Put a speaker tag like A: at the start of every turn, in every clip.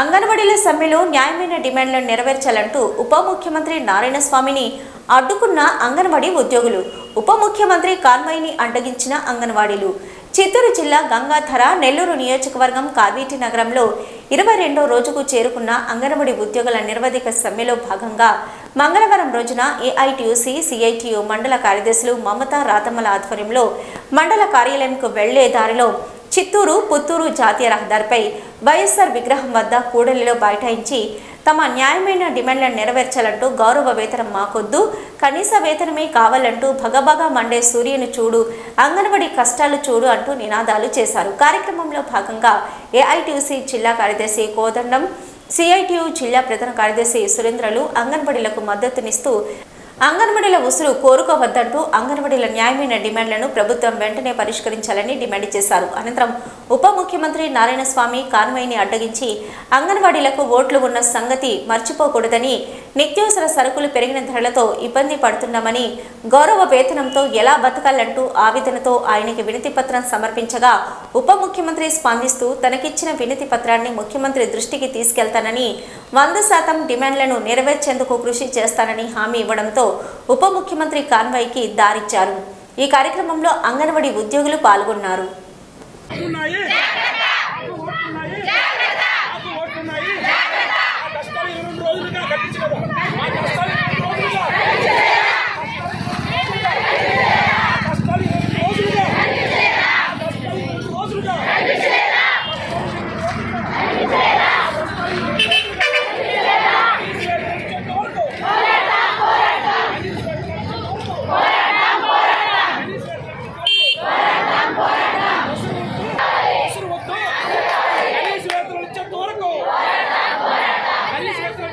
A: అంగన్వాడీల సమ్మెలో న్యాయమైన డిమాండ్లను నెరవేర్చాలంటూ ఉప ముఖ్యమంత్రి నారాయణస్వామిని అడ్డుకున్న అంగన్వాడీ ఉద్యోగులు ఉప ముఖ్యమంత్రి కాన్వాయిని అడ్డగించిన అంగన్వాడీలు. చిత్తూరు జిల్లా గంగాధర నెల్లూరు నియోజకవర్గం కావేటి నగరంలో ఇరవై రెండో రోజుకు చేరుకున్న అంగన్వాడీ ఉద్యోగుల నిరవధిక సమ్మెలో భాగంగా మంగళవారం రోజున ఏఐటియుసి సిఐటియు మండల కార్యదర్శులు మమతా రాతమ్మల ఆధ్వర్యంలో మండల కార్యాలయంకు వెళ్ళే దారిలో చిత్తూరు పుత్తూరు జాతీయ రహదారిపై వైఎస్ఆర్ విగ్రహం వద్ద కూడలిలో బైఠాయించి తమ న్యాయమైన డిమాండ్లను నెరవేర్చాలంటూ గౌరవ వేతనం మాకొద్దు కనీస వేతనమే కావాలంటూ భగభగా మండే సూర్యుని చూడు అంగన్వాడీ కష్టాలు చూడు అంటూ నినాదాలు చేశారు. కార్యక్రమంలో భాగంగా ఏఐటీయూసీ జిల్లా కార్యదర్శి కోదండం సిఐటియు జిల్లా ప్రధాన కార్యదర్శి సురేంద్రలు అంగన్వాడీలకు మద్దతునిస్తూ అంగన్వాడీల ఉసురు కోరుకోవద్దంటూ అంగన్వాడీల న్యాయమైన డిమాండ్లను ప్రభుత్వం వెంటనే పరిష్కరించాలని డిమాండ్ చేశారు. అనంతరం ఉప ముఖ్యమంత్రి నారాయణస్వామి కాన్వాయ్ని అడ్డగించి అంగన్వాడీలకు ఓట్లు ఉన్న సంగతి మర్చిపోకూడదని నిత్యావసర సరుకులు పెరిగిన ధరలతో ఇబ్బంది పడుతున్నామని గౌరవ వేతనంతో ఎలా బతకాలంటూ ఆవేదనతో ఆయనకి వినతి పత్రం సమర్పించగా ఉప ముఖ్యమంత్రి స్పందిస్తూ తనకిచ్చిన వినతి పత్రాన్ని ముఖ్యమంత్రి దృష్టికి తీసుకెళ్తానని వంద శాతం డిమాండ్లను నెరవేర్చేందుకు కృషి చేస్తానని హామీ ఇవ్వడంతో ఉప ముఖ్యమంత్రి కాన్వాయ్కి దారిచ్చారు. ఈ కార్యక్రమంలో అంగన్వాడీ ఉద్యోగులు పాల్గొన్నారు
B: ఓటున్నాయి ఓటున్నాయి నాకు ఓటున్నాయి ఆ కష్టాలు ఈ రెండు రోజులుగా కట్టించలేదు ఆ కష్టాలు ఈ రెండు రోజులుగా ఆ కష్టాలు ఈ రెండు రోజులుగా ఆ కష్టాలు ఈ రెండు రోజులుగా అవసరం వద్దు కనీస వేతనం ఇచ్చేంత వరకు కనీస వేతనం ఇచ్చేంత వరకు ఉసురు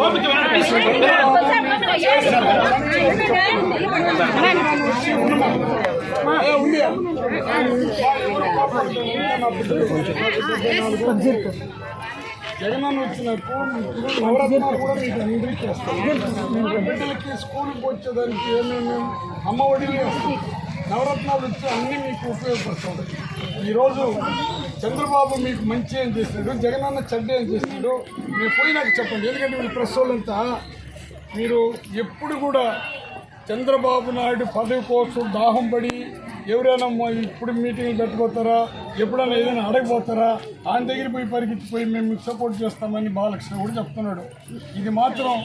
B: ఓపిక వినండి.
C: జగనన్న వచ్చినప్పుడు ఇప్పుడు నవరత్నాలు కూడా మీకు అందరికీ బిడ్డలకి స్కూల్కి వచ్చేదానికి ఏమేమి అమ్మ వస్తాయి నవరత్నాలు వచ్చి అన్నీ మీకు ఉపయోగపడుతుంది ఈరోజు చంద్రబాబు మీకు మంచి ఏం చేసినాడు జగనన్న చెడ్డ ఏం చేసినాడు మీరు పోయినాక చెప్పండి. ఎందుకంటే వీళ్ళు ప్రెస్ వాళ్ళంతా మీరు ఎప్పుడు కూడా చంద్రబాబు నాయుడు పదవి కోసం దాహం పడి ఎవరైనా మా ఇప్పుడు మీటింగ్లు పెట్టబోతారా ఎప్పుడైనా ఏదైనా అడగబోతారా? ఆయన దగ్గర పోయి పరిగెత్తిపోయి మేము మీకు సపోర్ట్ చేస్తామని బాలకృష్ణ కూడా చెప్తున్నాడు. ఇది మాత్రం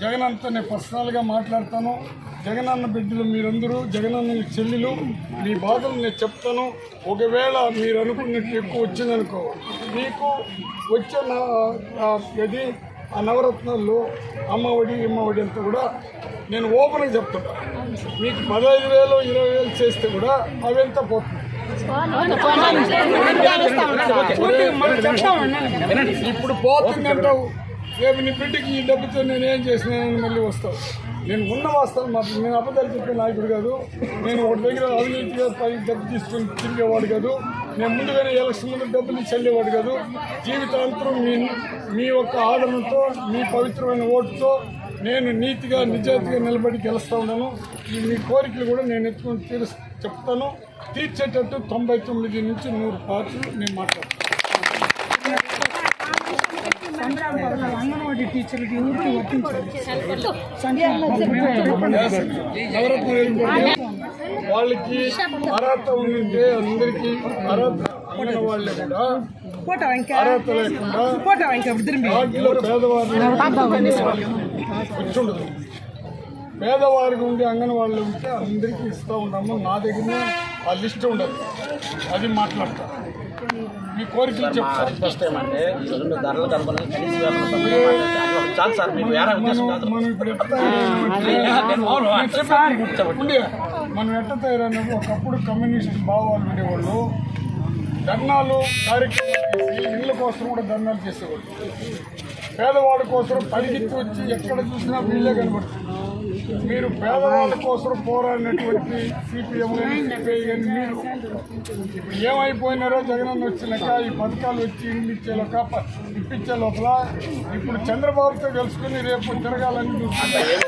C: జగనన్నతో నేను పర్సనల్గా మాట్లాడతాను. జగన్ అన్న బిడ్డలు మీరందరూ జగనన్న చెల్లెలు మీ బాధలు నేను చెప్తాను. ఒకవేళ మీరు అనుకున్నట్టు ఎక్కువ వచ్చిందనుకో మీకు వచ్చే నా- ఆ, ఇది ఆ నవరత్నాల్లో అమ్మఒడి ఇమ్మఒడి అంతా కూడా నేను ఓపెన్గా చెప్తున్నా. మీకు పదహైదు వేలు ఇరవై వేలు చేస్తే కూడా అవంతా పోతుంది? ఇప్పుడు పోతుందంటావు రేపు నీ బిడ్డకి ఈ డబ్బుతో నేను ఏం చేసినానని మళ్ళీ వస్తావు. నేను ఉన్న వాస్తవం మా నేను అబద్ధాలు చెప్పే నాయకుడు కాదు. నేను ఒక దగ్గర అవినీతిగా పై డబ్బు తీసుకొని తిరిగేవాడు కాదు. నేను ముందుగానే ఎలక్షన్ ముందు డబ్బులు చెల్లేవాడు కాదు. జీవితాంతరం మీ మీ యొక్క ఆదరణతో మీ పవిత్రమైన ఓటుతో నేను నీతిగా నిజాయితీగా నిలబడి గెలుస్తా ఉన్నాను. ఈ మీ కోరికలు కూడా నేను ఎత్తుకొని తీరు చెప్తాను. తీర్చేటట్టు తొంభై తొమ్మిది నుంచి నూరు పాటలు నేను మాట్లాడతాను. అంగన్వాడీ టీచర్లకి వాళ్ళకి అర్హత ఉండింటే అందరికీ అర్హత వాళ్ళు కూడా. అర్హత లేకుండా
D: ఫోటో
C: ఉండదు పేదవారికి ఉండి అంగన్వాళ్ళు ఉంటే అందరికీ ఇస్తూ ఉన్నాము. నా దగ్గర ఆ లిస్ట్ ఉండదు. అది మాట్లాడతా. మీ కోరికలు చెప్తారు
E: ఫస్ట్ టైం అంటే ధరలు కనుగొని కనీస వేతన సంబంధం మాట్లాడితే అది ఒక చాలు సార్ మీకు వేరే ఉద్దేశం
C: మనం
E: కాదు.
C: మనం ఇప్పుడు ఎట్ట తయారన్నది ఒకప్పుడు కమ్యూనిస్ట్ భావాలు ఉండేవాళ్ళు. ధర్నాలు కార్యక్రమాలు ఇళ్ళ కోసం కూడా ధర్నాలు చేసేవాళ్ళు. పేదవాడి కోసం పరిగెత్తి వచ్చి ఎక్కడ చూసినా వీళ్ళే కనబడుతుంది మీరు పేదవాళ్ళ కోసం పోరాడినటువంటి సిపిఎం సిపిఐ కానీ మీరు ఇప్పుడు ఏమైపోయినారో జగనన్న వచ్చినాక ఈ పథకాలు వచ్చి ఇల్లు ఇచ్చే లోక ఇప్పించే లోపల ఇప్పుడు చంద్రబాబుతో కలుసుకుని రేపు తిరగాలని చూస్తున్నారు.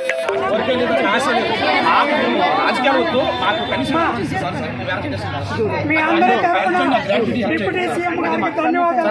E: మీ వేరే
D: ధన్యవాదాలు